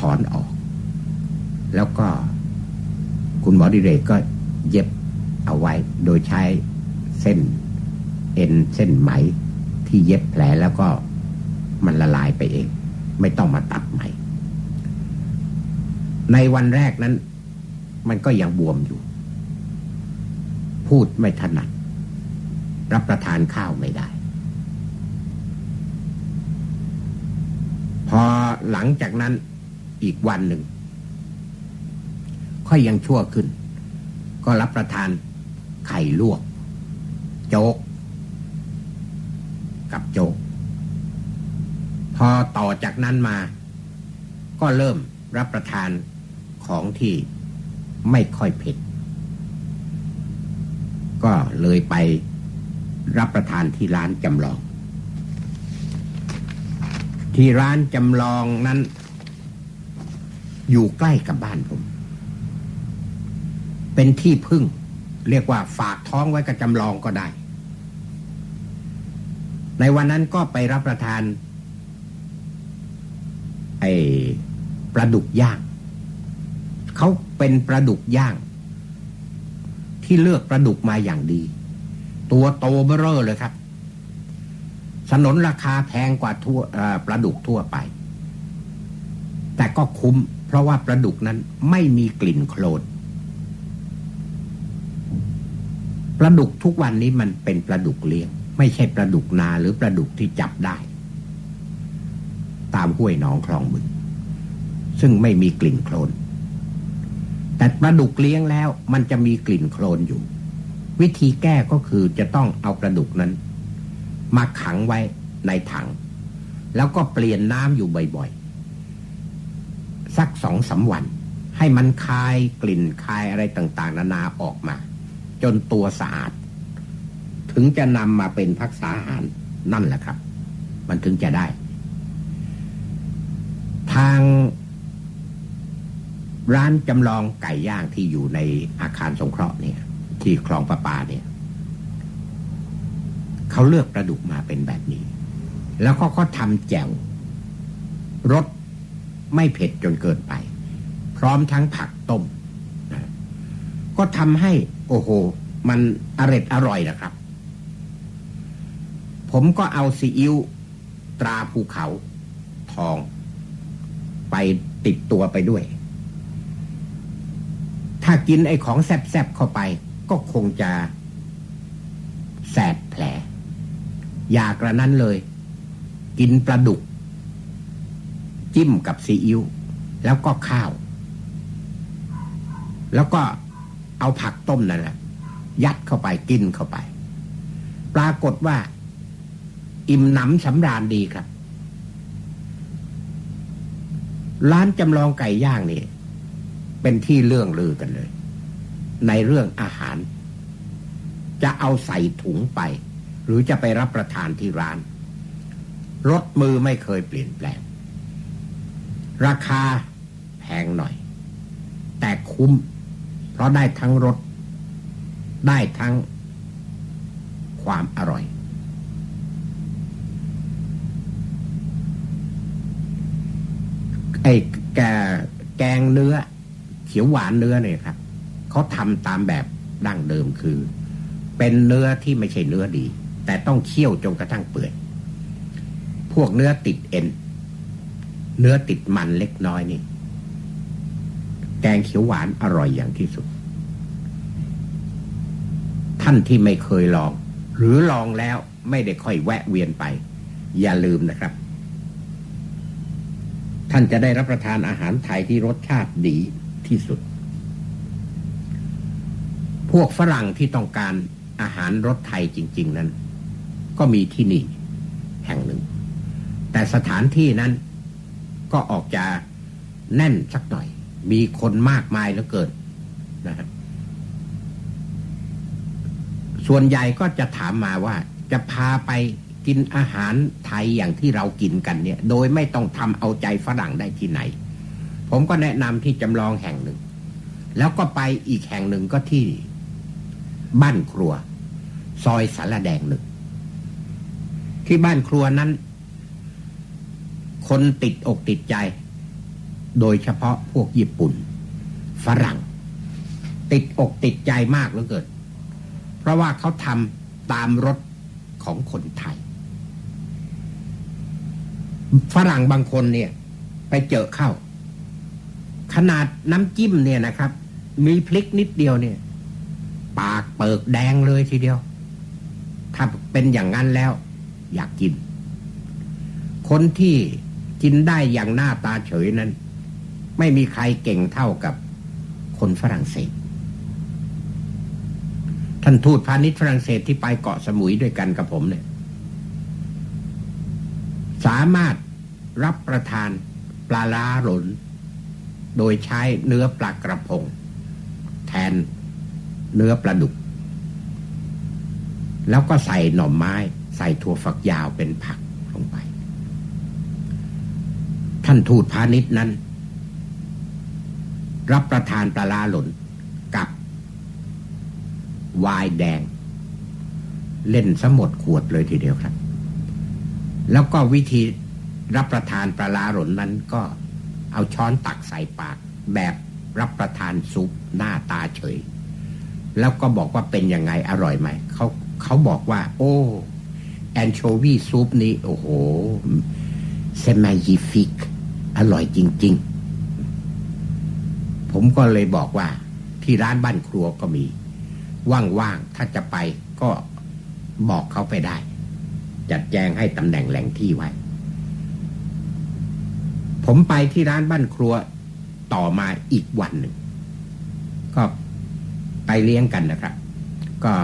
ถอนออก แล้วก็คุณหมอดิเรกก็เย็บเอาไว้โดยใช้เส้นเอ็นเส้นไหมที่เย็บแผลแล้วก็มันละลายไปเอง ไม่ต้องมาตัดใหม่ ในวันแรกนั้น มันก็ยังบวมอยู่ พูดไม่ถนัด รับประทานข้าวไม่ได้ พอหลังจากนั้น อีกวันหนึ่ง ค่อยยังชั่วขึ้น ก็รับประทานไข่ลวก โจ๊ก กับโจ๊ก พอต่อจากนั้นมา ก็เริ่มรับประทานของที่ไม่ค่อยเผ็ด ก็เลยไปรับประทานที่ร้านจำลอง ที่ร้านจำลองนั้น อยู่ใกล้กับบ้านผม เป็นที่พึ่ง เรียกว่าฝากท้องไว้กับจำลองก็ได้ ในวันนั้นก็ไปรับประทาน ไอ้ปลาดุกย่าง เขาเป็นปลาดุกย่าง ที่เลือกปลาดุกมาอย่างดี ตัวโตเบ้อเร่อเลยครับสนนราคาแพงกว่าทั่วปลาดุกทั่วไป แต่ก็คุ้ม เพราะว่าปลาดุกนั้นไม่มีกลิ่นโคลนปลาดุกทุกวันนี้มันเป็นปลาดุกเลี้ยง ไม่ใช่ปลาดุกนาหรือปลาดุกที่จับได้ ตามห้วยหนองคลองบึงซึ่งไม่มีกลิ่นโคลนแต่ปลาดุกเลี้ยงแล้วมันจะมีกลิ่นโคลนอยู่ วิธีแก้ก็คือจะต้องเอาปลาดุกนั้น มาขังไว้ในถัง แล้วก็เปลี่ยนน้ำอยู่บ่อย สักสองสาวัน ให้มันคายกลิ่นคายอะไรต่างๆ นานาออกมา จนตัวสะอาด ถึงจะนำมาเป็นพักษาอาหารนั่นแหละครับ มันถึงจะได้ ทางร้านจำลองไก่ย่างที่อยู่ในอาคารสงเคราะห์เนี่ย ที่คลองประปาเนี่ย เขาเลือกปลาดุกมาเป็นแบบนี้ แล้วก็เขาทำแจ่วรส ไม่เผ็ดจนเกินไป พร้อมทั้งผักต้มนะก็ทำให้โอ้โห มันอร่อยอร่อยนะครับ ผมก็เอาซีอิ๊วตราภูเขาทอง ไปติดตัวไปด้วย ถ้ากินไอ้ของแซบๆเข้าไป ก็คงจะแสบแผล อยากระนั้นเลย กินปลาดุก จิ้มกับซีอิ๊วแล้วก็ข้าว แล้วก็เอาผักต้มนั่นแหละยัดเข้าไปกินเข้าไป ปรากฏว่า อิ่มหนำสำราญดีครับ ร้านจำลองไก่ย่างนี่เป็นที่เรื่องลือกันเลย ในเรื่องอาหาร จะเอาใส่ถุงไป หรือจะไปรับประทานที่ร้านรถมือไม่เคยเปลี่ยนแปลง ราคาแพงหน่อย แต่คุ้ม เพราะได้ทั้งรสได้ทั้งความอร่อย ไอ้แกแกงเนื้อ เขียวหวานเนื้อเนี่ยครับเขาทำตามแบบดั้งเดิมคือ เป็นเนื้อที่ไม่ใช่เนื้อดี แต่ต้องเคี่ยวจนกระทั่งเปื่อยพวกเนื้อติดเอ็น เนื้อติดมันเล็กน้อยนี่ แกงเขียวหวานอร่อยอย่างที่สุด ท่านที่ไม่เคยลอง หรือลองแล้วไม่ได้ค่อยแวะเวียนไป อย่าลืมนะครับ ท่านจะได้รับประทานอาหารไทยที่รสชาติดีที่สุด พวกฝรั่งที่ต้องการอาหารรสไทยจริง ๆ นั้น ก็มีที่นี่ แห่งหนึ่ง แต่สถานที่นั้น ก็ออกจะแน่นสักหน่อย มีคนมากมายเหลือเกินนะครับส่วนใหญ่ก็จะถามมาว่า จะพาไปกินอาหารไทยอย่างที่เรากินกันเนี่ย โดยไม่ต้องทำเอาใจฝรั่งได้ที่ไหน ผมก็แนะนำที่จำลองแห่งหนึ่ง แล้วก็ไปอีกแห่งหนึ่งก็ที่บ้านครัว ซอยสารแดงหนึ่งที่บ้านครัวนั้น คนติดอกติดใจ โดยเฉพาะพวกญี่ปุ่น ฝรั่ง ติดอกติดใจมากเหลือเกินเพราะว่าเขาทำตามรถของคนไทย ฝรั่งบางคนเนี่ย ไปเจอเข้า ขนาดน้ำจิ้มเนี่ยนะครับ มีพริกนิดเดียวเนี่ย ปากเปิกแดงเลยทีเดียว ถ้าเป็นอย่างนั้นแล้ว อยากกิน คนที่ กินได้อย่างหน้าตาเฉยนั้น ไม่มีใครเก่งเท่ากับคนฝรั่งเศส ท่านทูตพาณิชย์ฝรั่งเศสที่ไปเกาะสมุยด้วยกันกับผมเนี่ย สามารถรับประทานปลาล้าหลน โดยใช้เนื้อปลากระพง แทนเนื้อปลาดุก แล้วก็ใส่หน่อไม้ ใส่ถั่วฝักยาวเป็นผักลงไป ท่านทูตพาณิชย์นั้น รับประทานปลาลาหล่นกับวน์แดง เล่นสมดขวดเลยทีเดียวครับ แล้วก็วิธีรับประทานปลาลาหล่นนั้นก็เอาช้อนตักใส่ปากแบบรับประทานซุปหน้าตาเฉย แล้วก็บอกว่าเป็นยังไงอร่อยไหมเขาเขาบอกว่า โอ้แอนโชวีซุปนี้ โอ้โหเซมายิฟิก อร่อยจริง ๆ ผมก็เลยบอกว่า ที่ร้านบ้านครัวก็มี ว่างๆ ถ้าจะไปก็บอกเขาไปได้ จัดแจงให้ตำแหน่งแหล่งที่ไว้ ผมไปที่ร้านบ้านครัวต่อมาอีกวันหนึ่ง ก็ไปเลี้ยงกันนะครับ ก็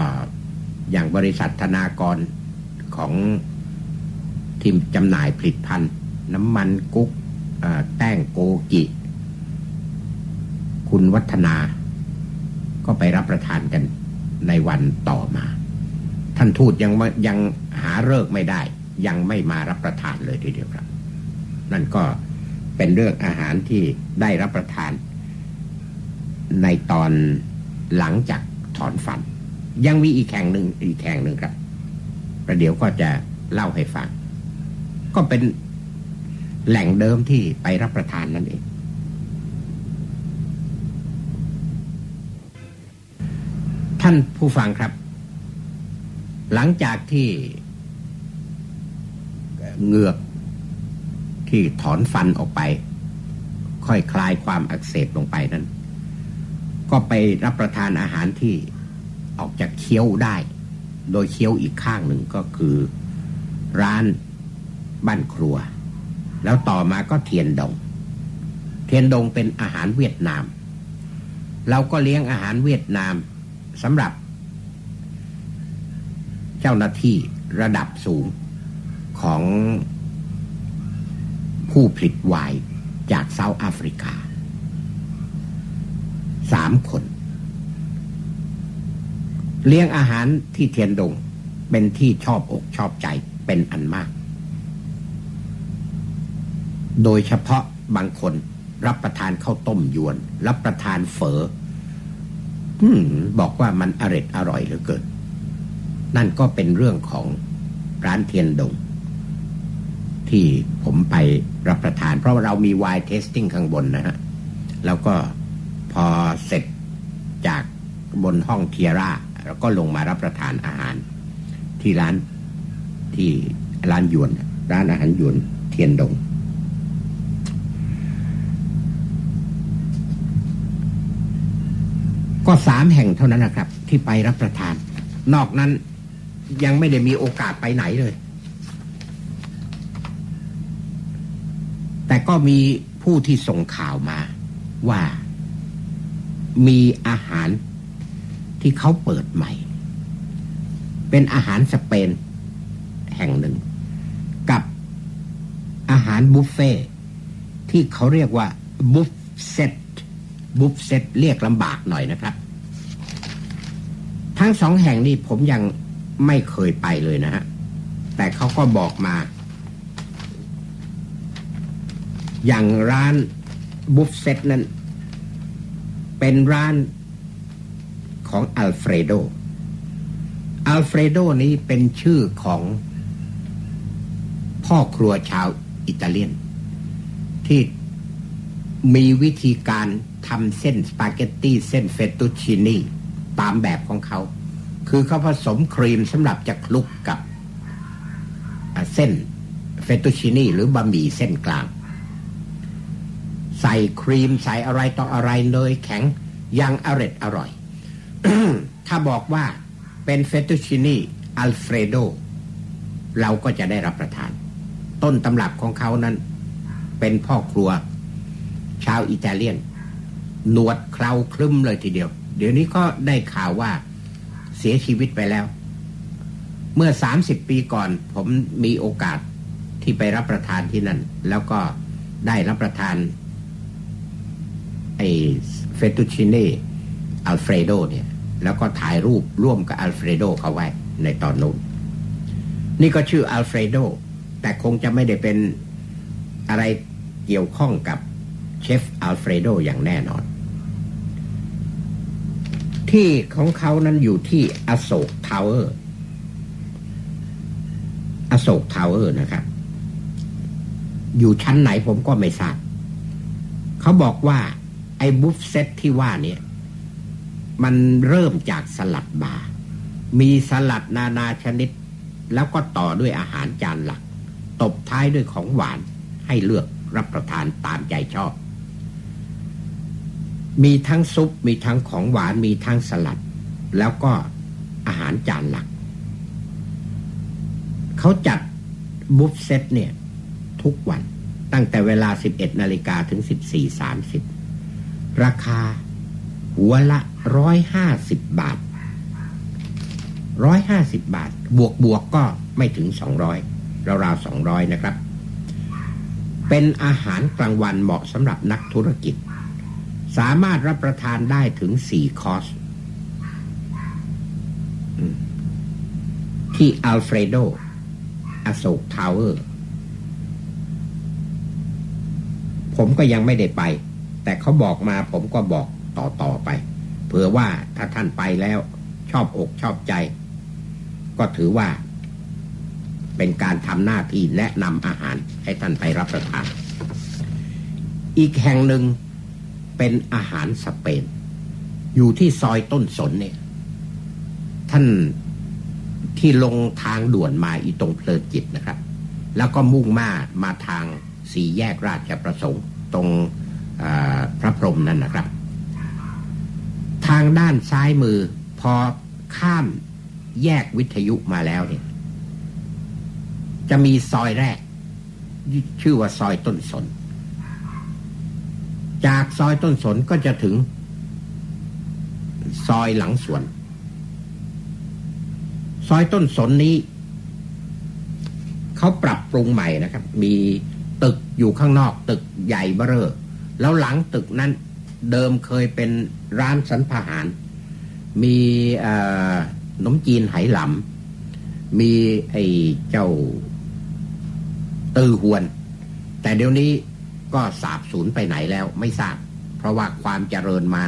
อย่างบริษัทธนากรของทีมจำหน่ายผลิตภัณฑ์ น้ำมันกุ๊ก แป้งโกกิ คุณวัฒนา ก็ไปรับประทานกันในวันต่อมา ท่านทูตยังยังหาเลิกไม่ได้ ยังไม่มารับประทานเลยทีเดียวครับ นั่นก็เป็นเรื่องอาหารที่ได้รับประทาน ในตอนหลังจากถอนฟัน ยังมีอีกแห่งหนึ่งอีกแห่งหนึ่งครับประเดี๋ยวก็จะเล่าให้ฟัง ก็เป็น แหล่งเดิมที่ไปรับประทานนั่นเอง ท่านผู้ฟังครับ หลังจากที่เหงือกที่ถอนฟันออกไป ค่อยคลายความอักเสบลงไปนั้น ก็ไปรับประทานอาหารที่ออกจากเคี้ยวได้ โดยเคี้ยวอีกข้างหนึ่งก็คือ ร้านบ้านครัว แล้วต่อมาก็เทียนดง เทียนดงเป็นอาหารเวียดนาม เราก็เลี้ยงอาหารเวียดนามสำหรับ เจ้าหน้าที่ระดับสูงของผู้ผลิตไวน์จากเซาท์แอฟริกาสามคน เลี้ยงอาหารที่เทียนดงเป็นที่ชอบอกชอบใจเป็นอันมาก โดยเฉพาะบางคนรับประทานข้าวต้มยวน รับประทานเฝอบอกว่ามันอร่อยอร่อยเหลือเกินนั่นก็เป็นเรื่องของร้านเทียนดง ที่ผมไปรับประทาน เพราะาเรามีไวน์เทสติ้งข้างบนนะฮะ แล้วก็พอเสร็จจากบนห้องเทียร่าเราก็ลงมารับประทานอาหาร ที่ร้านที่ร้านยวน ร้านอาหารยวนเทียนดง ก็สามแห่งเท่านั้นนะครับ ที่ไปรับประทาน นอกนั้นยังไม่ได้มีโอกาสไปไหนเลย แต่ก็มีผู้ที่ส่งข่าวมาว่ามีอาหารที่เขาเปิดใหม่ เป็นอาหารสเปนแห่งหนึ่ง กับอาหารบุฟเฟ่ที่เขาเรียกว่าบุฟเซต บุฟเซตเรียกลำบากหน่อยนะครับ ทั้งสองแห่งนี้ผมยังไม่เคยไปเลยนะฮะ แต่เขาก็บอกมา อย่างร้านบุฟเซตนั้น เป็นร้านของอัลเฟรโด อัลเฟรโดนี้เป็นชื่อของพ่อครัวชาวอิตาเลียน ที่มีวิธีการ ทำเส้นสปาเกตตี้เส้นเฟตตูชินีตามแบบของเขา คือเขาผสมครีมสำหรับจะคลุกกับเส้นเฟตตูชินีหรือบะหมี่เส้นกลาง ใส่ครีมใส่อะไรต่ออะไรเนยแข็งยังอร่อยอร่อย ถ้าบอกว่าเป็นเฟตตูชินีอัลเฟรโดเราก็จะได้รับประทาน ต้นตำรับของเขานั้น เป็นพ่อครัว ชาวอิตาเลียน หนวดเคราคลึ้มเลยทีเดียว เดี๋ยวนี้ก็ได้ข่าวว่าเสียชีวิตไปแล้ว เมื่อ 30 ปีก่อน ผมมีโอกาสที่ไปรับประทานที่นั่น แล้วก็ได้รับประทานไอเฟตตูชินีอัลเฟรโดเนี่ย แล้วก็ถ่ายรูปร่วมกับอัลเฟรโดเขาไว้ในตอนนู้นนี่ก็ชื่ออัลเฟรโดแต่คงจะไม่ได้เป็นอะไรเกี่ยวข้องกับเชฟอัลเฟรโดอย่างแน่นอน ที่ของเขานั้นอยู่ที่อโศกทาวเวอร์ อโศกทาวเวอร์นะครับ อยู่ชั้นไหนผมก็ไม่ทราบเขาบอกว่า ไอ้บุฟเซตที่ว่าเนี่ย มันเริ่มจากสลัดบาร์มีสลัดนานาชนิด แล้วก็ต่อด้วยอาหารจานหลัก ตบท้ายด้วยของหวานให้เลือกรับประทานตามใจชอบ มีทั้งซุปมีทั้งของหวานมีทั้งสลัด แล้วก็อาหารจานหลัก เขาจัดบุฟเซตเนี่ย ทุกวันตั้งแต่เวลา 11นาฬิกาถึง 14.30 ราคาหัวละ 150 บาท 150 บาท บวกบวกก็ไม่ถึง 200 ราวๆ 200 นะครับ เป็นอาหารกลางวันเหมาะสำหรับนักธุรกิจ สามารถรับประทานได้ถึง4คอร์สที่อัลเฟรโดอโศกทาวเวอร์ ผมก็ยังไม่ได้ไป แต่เขาบอกมาผมก็บอกต่อต่อไป เผื่อว่าถ้าท่านไปแล้วชอบอกชอบใจ ก็ถือว่า เป็นการทำหน้าที่แนะนำอาหารให้ท่านไปรับประทาน อีกแห่งหนึ่ง เป็นอาหารสเปน อยู่ที่ซอยต้นสนเนี่ย ท่านที่ลงทางด่วนมาอีตรงเพลินจิตนะครับ แล้วก็มุ่งมามาทางสี่แยกราชประสงค์ตรงพระพรหมนั่นนะครับ ทางด้านซ้ายมือพอข้ามแยกวิทยุมาแล้วเนี่ย จะมีซอยแรก ชื่อว่าซอยต้นสน จากซอยต้นสนก็จะถึง ซอยหลังสวน ซอยต้นสนนี้เขาปรับปรุงใหม่นะครับ มีตึกอยู่ข้างนอก ตึกใหญ่เบ้อแล้วหลังตึกนั้นเดิมเคยเป็นร้านสันพาหาร มีขนมจีนไหหลำมีไอ้เจ้าตือหวน แต่เดี๋ยวนี้ ก็สาบสูญไปไหนแล้วไม่ทราบ เพราะว่าความเจริญมา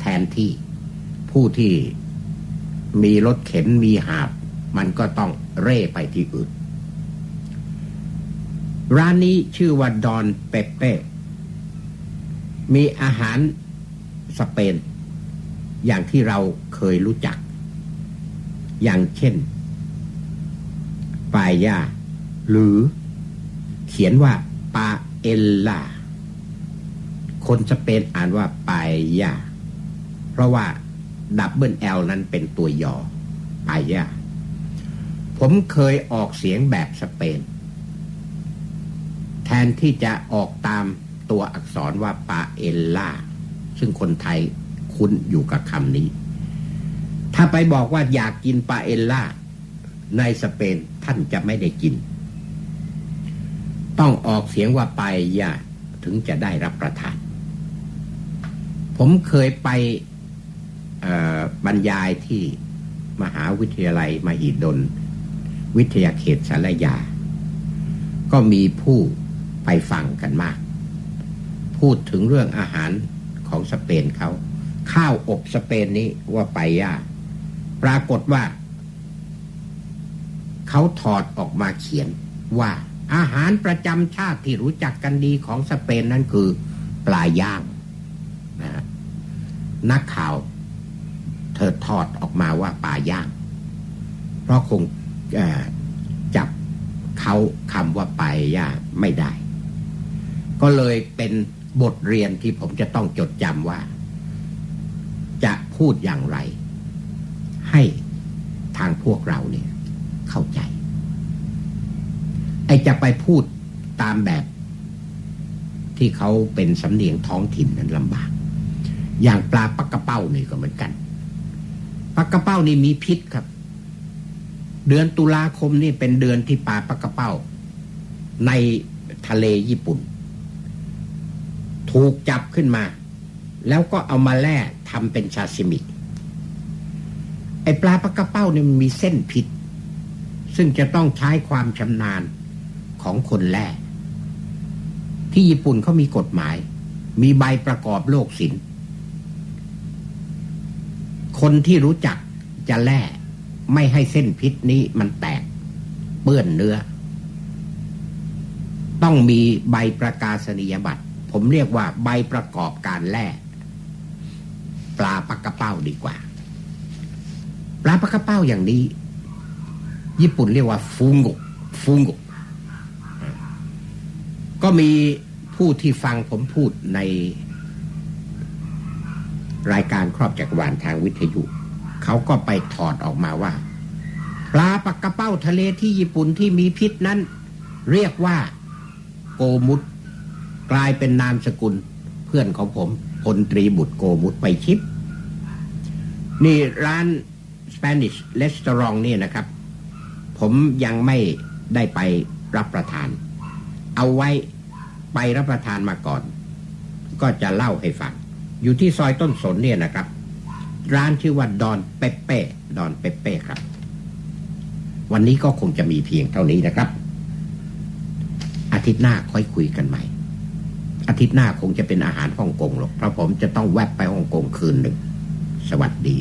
แทนที่ผู้ที่มีรถเข็นมีหาบ มันก็ต้องเร่ไปที่อื่น ร้านนี้ชื่อว่าดอนเปเป้ มีอาหารสเปน อย่างที่เราเคยรู้จัก อย่างเช่นปายาหรือเขียนว่า ปาเอลลา คนสเปนอ่านว่าปายาเพราะว่าดับเบิลแอลนั้นเป็นตัวยอปายาผมเคยออกเสียงแบบสเปน แทนที่จะออกตามตัวอักษรว่าปาเอลลา ซึ่งคนไทยคุ้นอยู่กับคำนี้ ถ้าไปบอกว่าอยากกินปาเอลลา ในสเปนท่านจะไม่ได้กิน ต้องออกเสียงว่าปายาถึงจะได้รับประทาน ผมเคยไปบรรยายที่มหาวิทยาลัยมหิดล วิทยาเขตสารยา ก็มีผู้ไปฟังกันมาก พูดถึงเรื่องอาหารของสเปนเขาข้าวอบสเปนนี้ว่าไปย่าปรากฏว่า เขาถอดออกมาเขียนว่า อาหารประจำชาติที่รู้จักกันดีของสเปนนั่นคือปลาย่างนะฮะนักข่าว เธอทอดออกมาว่าปลาย่าง เพราะคงจับเขาคำว่าปลาย่างไม่ได้ ก็เลยเป็นบทเรียนที่ผมจะต้องจดจำว่า จะพูดอย่างไร ให้ทางพวกเราเนี่ยเข้าใจ ไอจะไปพูดตามแบบ ที่เขาเป็นสำเนียงท้องถิ่นนั้นลำบาก อย่างปลาปักกระเป้านี่ก็เหมือนกันปักกระเป้านี่มีพิษครับ เดือนตุลาคมนี่เป็นเดือนที่ปลาปักกระเป้า ในทะเลญี่ปุ่น ถูกจับขึ้นมา แล้วก็เอามาแล่ทำเป็นชาซิมิไอปลาปักกระเป้าเนี่ยมันมีเส้นพิษ ซึ่งจะต้องใช้ความชำนาญ ของคนแล่ที่ญี่ปุ่นเขามีกฎหมาย มีใบประกอบโลกศิลป์คนที่รู้จักจะแล่ไม่ให้เส้นพิษนี้มันแตก เปื้อนเนื้อ ต้องมีใบประกาศนียบัตร ผมเรียกว่าใบประกอบการแล่ปลาปักกระเป้าดีกว่า ปลาปักกระเป้าอย่างนี้ ญี่ปุ่นเรียกว่าฟูงุฟูงุ ก็มีผู้ที่ฟังผมพูดในรายการครอบจักรวาลทางวิทยุ เขาก็ไปถอดออกมาว่า ปลาปักกระเป้าทะเลที่ญี่ปุ่นที่มีพิษนั้น เรียกว่าโกมุตกลายเป็นนามสกุลเพื่อนของผมพลตรีบุตรโกมุตไปชิป นี่ร้าน Spanish Restaurant นี่นะครับ ผมยังไม่ได้ไปรับประทาน เอาไว้ ไปรับประทานมาก่อน ก็จะเล่าให้ฟัง อยู่ที่ซอยต้นสนเนี่ยนะครับ ร้านชื่อว่าดอนเปเป้ดอนเปเป้ครับ วันนี้ก็คงจะมีเพียงเท่านี้นะครับ อาทิตย์หน้าค่อยคุยกันใหม่ อาทิตย์หน้าคงจะเป็นอาหารฮ่องกงหรอกเพราะผมจะต้องแวบไปฮ่องกงคืนหนึ่ง สวัสดี